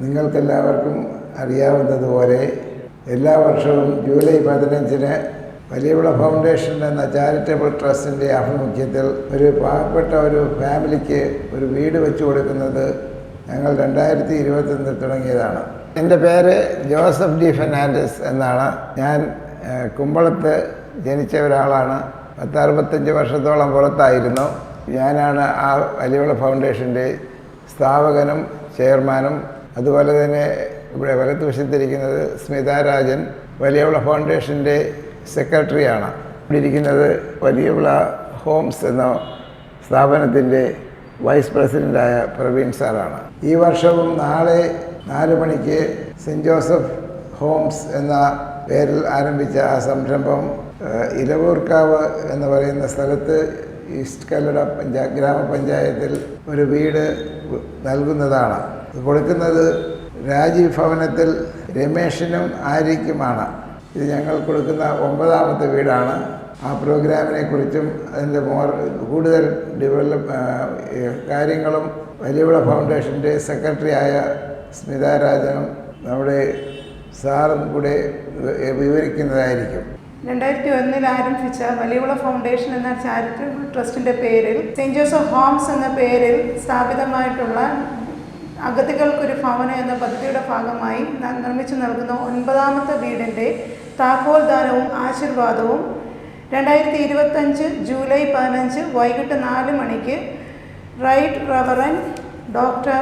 നിങ്ങൾക്കെല്ലാവർക്കും അറിയാവുന്നതുപോലെ എല്ലാ വർഷവും ജൂലൈ പതിനഞ്ചിന് വലിയവിള ഫൗണ്ടേഷൻ എന്ന ചാരിറ്റബിൾ ട്രസ്റ്റിന്റെ ആഭിമുഖ്യത്തിൽ ഒരു പാവപ്പെട്ട ഒരു ഫാമിലിക്ക് ഒരു വീട് വെച്ചു കൊടുക്കുന്നത് ഞങ്ങൾ രണ്ടായിരത്തി ഇരുപത്തൊന്നിൽ തുടങ്ങിയതാണ്. എന്റെ പേര് ജോസഫ് ഡി ഫെർണാൻഡസ് എന്നാണ്. ഞാൻ കുമ്പളത്ത് ജനിച്ച ഒരാളാണ്. പത്തറുപത്തഞ്ച് വർഷത്തോളം പുറത്തായിരുന്നു. ഞാനാണ് ആ വലിയവിള ഫൗണ്ടേഷന്റെ സ്ഥാപകനും ചെയർമാനും അതുപോലെ തന്നെ ഇവിടെ വലത്തുവശത്തിരിക്കുന്നത് സ്മിത രാജൻ വലിയവിള ഫൗണ്ടേഷന്റെ സെക്രട്ടറിയാണ്. ഇവിടെ ഇരിക്കുന്നത് വലിയവിള ഹോംസ് എന്ന സ്ഥാപനത്തിന്റെ വൈസ് പ്രസിഡന്റായ പ്രവീൺ സാറാണ്. ഈ വർഷവും നാളെ നാല് മണിക്ക് സെന്റ് ജോസഫ് ഹോംസ് എന്ന പേരിൽ ആരംഭിച്ച ആ സംരംഭം ഇലവൂർക്കാവ് എന്ന് പറയുന്ന സ്ഥലത്ത് ഈസ്റ്റ് കല്ലട പഞ്ചാ ഗ്രാമപഞ്ചായത്തിൽ ഒരു വീട് നൽകുന്നതാണ്. കൊടുക്കുന്നത് രാജീവ് ഭവനത്തിൽ രമേഷിനും ആര്യയ്ക്കുമാണ്. ഇത് ഞങ്ങൾ കൊടുക്കുന്ന ഒമ്പതാമത്തെ വീടാണ്. ആ പ്രോഗ്രാമിനെ കുറിച്ചും അതിന്റെ മോർ കൂടുതൽ ഡെവലപ്പ് കാര്യങ്ങളും വലിയവിള ഫൗണ്ടേഷന്റെ സെക്രട്ടറിയായ സ്മിത രാജനും നമ്മുടെ സാറും കൂടെ വിവരിക്കുന്നതായിരിക്കും. രണ്ടായിരത്തി ഒന്നിൽ ആരംഭിച്ച വലിയവിള ഫൗണ്ടേഷൻ എന്ന ചാരിറ്റബിൾ ട്രസ്റ്റിന്റെ പേരിൽ സെയിന്റ് ജോസഫ് ഹോംസ് എന്ന പേരിൽ സ്ഥാപിതമായിട്ടുള്ള അഗതികൾക്കൊരു ഭവനം എന്ന പദ്ധതിയുടെ ഭാഗമായി നിർമ്മിച്ചു നൽകുന്ന ഒൻപതാമത്തെ വീടിന്റെ താക്കോൽദാനവും ആശീർവാദവും രണ്ടായിരത്തി ഇരുപത്തഞ്ച് ജൂലൈ പതിനഞ്ച് വൈകിട്ട് നാല് മണിക്ക് right reverend doctor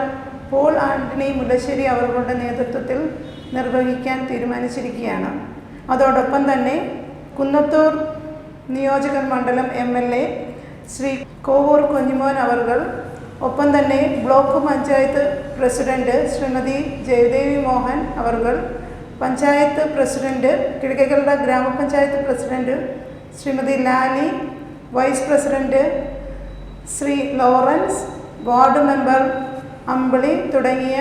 Paul Antony Mullassery അവരുടെ നേതൃത്വത്തിൽ നിർവഹിക്കാൻ തീരുമാനിച്ചിരിക്കുകയാണ്. അതോടൊപ്പം തന്നെ കുന്നത്തൂർ നിയോജക മണ്ഡലം M L A Shri Kovoor Kunjumon അവർകൾ ഒപ്പം തന്നെ ബ്ലോക്ക് പഞ്ചായത്ത് പ്രസിഡന്റ് ശ്രീമതി ജയദേവി മോഹൻ അവർകൾ പഞ്ചായത്ത് പ്രസിഡന്റ് കിഴക്കേക്കരുടെ ഗ്രാമപഞ്ചായത്ത് president Shrimati Lali vice president Shri Lawrence ward member Ambili തുടങ്ങിയ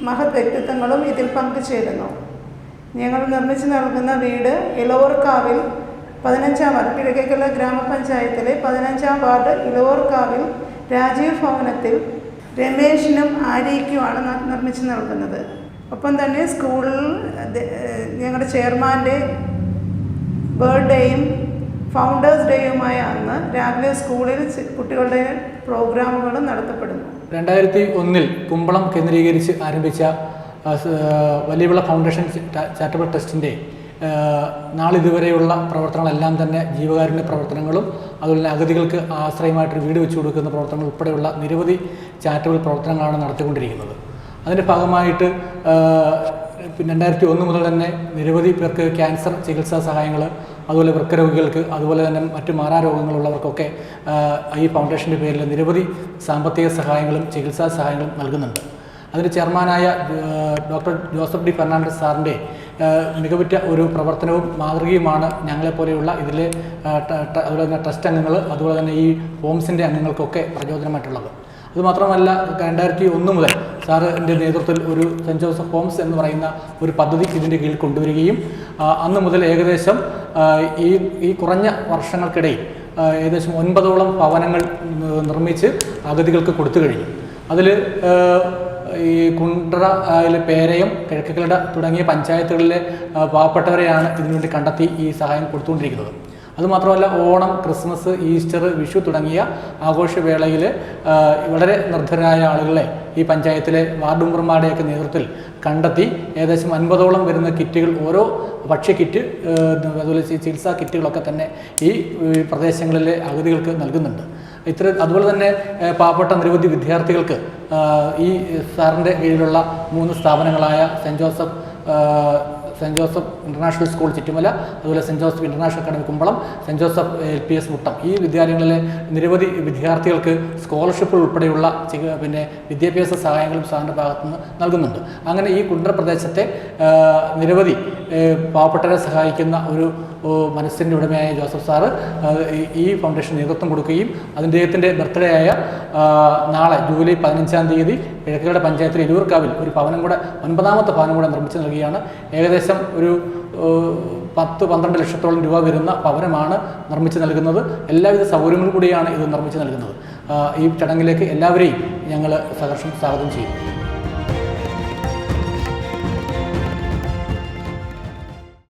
മഹത് വ്യക്തിത്വങ്ങളും ഇതിൽ പങ്കുചേരുന്നു. ഞങ്ങൾ നിർമ്മിച്ചു നൽകുന്ന വീട് ഇളവോർക്കാവിൽ പതിനഞ്ചാം വാർഡ് കിഴക്കേക്കുള്ള ഗ്രാമപഞ്ചായത്തിലെ പതിനഞ്ചാം വാർഡ് ഇളവൂർക്കാവിൽ രാജീവ് ഭവനത്തിൽ രമേശിനും ആര്യയ്ക്കുമാണ് നിർമ്മിച്ച് നൽകുന്നത്. ഒപ്പം തന്നെ സ്കൂളിൽ ഞങ്ങളുടെ ചെയർമാന്റെ ബർത്ത്ഡേയും ഫൗണ്ടേഴ്സ് ഡേയുമായ അന്ന് രാവിലെ സ്കൂളിൽ കുട്ടികളുടെ പ്രോഗ്രാമുകളും നടത്തപ്പെടുന്നു. രണ്ടായിരത്തി ഒന്നിൽ കുമ്പളം കേന്ദ്രീകരിച്ച് ആരംഭിച്ച വലിയ ഫൗണ്ടേഷൻ ചാരിറ്റബിൾ ട്രസ്റ്റിന്റെ നാളിതുവരെയുള്ള പ്രവർത്തനങ്ങളെല്ലാം തന്നെ ജീവകാരുണ്യ പ്രവർത്തനങ്ങളും അതുപോലെ തന്നെ അഗതികൾക്ക് ആശ്രയമായിട്ടൊരു വീട് വെച്ചു കൊടുക്കുന്ന പ്രവർത്തനങ്ങൾ ഉൾപ്പെടെയുള്ള നിരവധി ചാറ്റബിൾ പ്രവർത്തനങ്ങളാണ് നടത്തിക്കൊണ്ടിരിക്കുന്നത്. അതിന്റെ ഭാഗമായിട്ട് പിന്നെ രണ്ടായിരത്തി ഒന്ന് മുതൽ തന്നെ നിരവധി പേർക്ക് ക്യാൻസർ ചികിത്സാ സഹായങ്ങൾ അതുപോലെ വൃക്കരോഗികൾക്ക് അതുപോലെ തന്നെ മറ്റു മാറാരോഗങ്ങളുള്ളവർക്കൊക്കെ ഈ ഫൗണ്ടേഷന്റെ പേരിൽ നിരവധി സാമ്പത്തിക സഹായങ്ങളും ചികിത്സാ സഹായങ്ങളും നൽകുന്നുണ്ട്. അതിന്റെ ചെയർമാനായ ഡോക്ടർ ജോസഫ് ഡി ഫെർണാണ്ടസ് സാറിന്റെ മികവുറ്റ ഒരു പ്രവർത്തനവും മാതൃകയുമാണ് ഞങ്ങളെപ്പോലെയുള്ള ഇതിൽ അതുപോലെ തന്നെ ട്രസ്റ്റ് അംഗങ്ങൾ അതുപോലെ തന്നെ ഈ ഹോംസിന്റെ അംഗങ്ങൾക്കൊക്കെ പ്രചോദനമായിട്ടുള്ളത്. അതുമാത്രമല്ല രണ്ടായിരത്തി ഒന്ന് മുതൽ സാറിന്റെ നേതൃത്വത്തിൽ ഒരു സെന്റ് ജോസഫ് ഹോംസ് എന്ന് പറയുന്ന ഒരു പദ്ധതി ഇതിന്റെ കീഴിൽ കൊണ്ടുവരികയും അന്ന് മുതൽ ഏകദേശം ഈ ഈ കുറഞ്ഞ വർഷങ്ങൾക്കിടയിൽ ഏകദേശം ഒൻപതോളം ഭവനങ്ങൾ നിർമ്മിച്ച് അഗതികൾക്ക് കൊടുത്തു കഴിഞ്ഞു. അതിൽ ഈ കുണ്ട്ര പേരയും കിഴക്കക്കലട തുടങ്ങിയ പഞ്ചായത്തുകളിലെ പാവപ്പെട്ടവരെയാണ് ഇതിനുവേണ്ടി കണ്ടെത്തി ഈ സഹായം കൊടുത്തുകൊണ്ടിരിക്കുന്നത്. അതുമാത്രമല്ല ഓണം ക്രിസ്മസ് ഈസ്റ്റർ വിഷു തുടങ്ങിയ ആഘോഷവേളയിൽ വളരെ നിർദ്ധരായ ആളുകളെ ഈ പഞ്ചായത്തിലെ വാർഡ് മെമ്പർമാരുടെയൊക്കെ നേതൃത്വത്തിൽ കണ്ടെത്തി ഏകദേശം അൻപതോളം വരുന്ന കിറ്റുകൾ ഓരോ ഭക്ഷ്യ കിറ്റ് അതുപോലെ ചികിത്സാ കിറ്റുകളൊക്കെ തന്നെ ഈ പ്രദേശങ്ങളിലെ അഗതികൾക്ക് നൽകുന്നുണ്ട്. ഇത്ര അതുപോലെ തന്നെ പാവപ്പെട്ട നിരവധി വിദ്യാർത്ഥികൾക്ക് ഈ സാറിന്റെ കീഴിലുള്ള മൂന്ന് സ്ഥാപനങ്ങളായ saint Joseph saint Joseph international school Chuttumala അതുപോലെ saint Joseph international academy Kumbalam saint Joseph L P S Muttam. ഈ വിദ്യാലയങ്ങളിലെ നിരവധി വിദ്യാർത്ഥികൾക്ക് സ്കോളർഷിപ്പ് ഉൾപ്പെടെയുള്ള പിന്നെ വിദ്യാഭ്യാസ സഹായങ്ങളും സാറിന്റെ ഭാഗത്തുനിന്ന് നൽകുന്നുണ്ട്. അങ്ങനെ ഈ കുണ്ടർ പ്രദേശത്തെ നിരവധി പാവപ്പെട്ടവരെ സഹായിക്കുന്ന ഒരു മനസ്സിന്റെ ഉടമയായ ജോസഫ് സാറ് ഈ- ഫൗണ്ടേഷൻ നേതൃത്വം കൊടുക്കുകയും അതിന്റെ അദ്ദേഹത്തിന്റെ ബർത്ത്ഡേ ആയ നാളെ ജൂലൈ പതിനഞ്ചാം തീയതി കിഴക്കയുടെ പഞ്ചായത്തിൽ ഇരൂർക്കാവിൽ ഒരു ഭവനം കൂടെ ഒൻപതാമത്തെ ഭവനം കൂടെ നിർമ്മിച്ചു നൽകുകയാണ്. ഏകദേശം ഒരു പത്ത് പന്ത്രണ്ട് ലക്ഷത്തോളം രൂപ വരുന്ന ഭവനമാണ് നിർമ്മിച്ചു നൽകുന്നത്. എല്ലാവിധ സൗകര്യങ്ങളും കൂടിയാണ് ഇത് നിർമ്മിച്ചു നൽകുന്നത്. ഈ ചടങ്ങിലേക്ക് എല്ലാവരെയും ഞങ്ങൾ സഹർഷം സ്വാഗതം ചെയ്യും.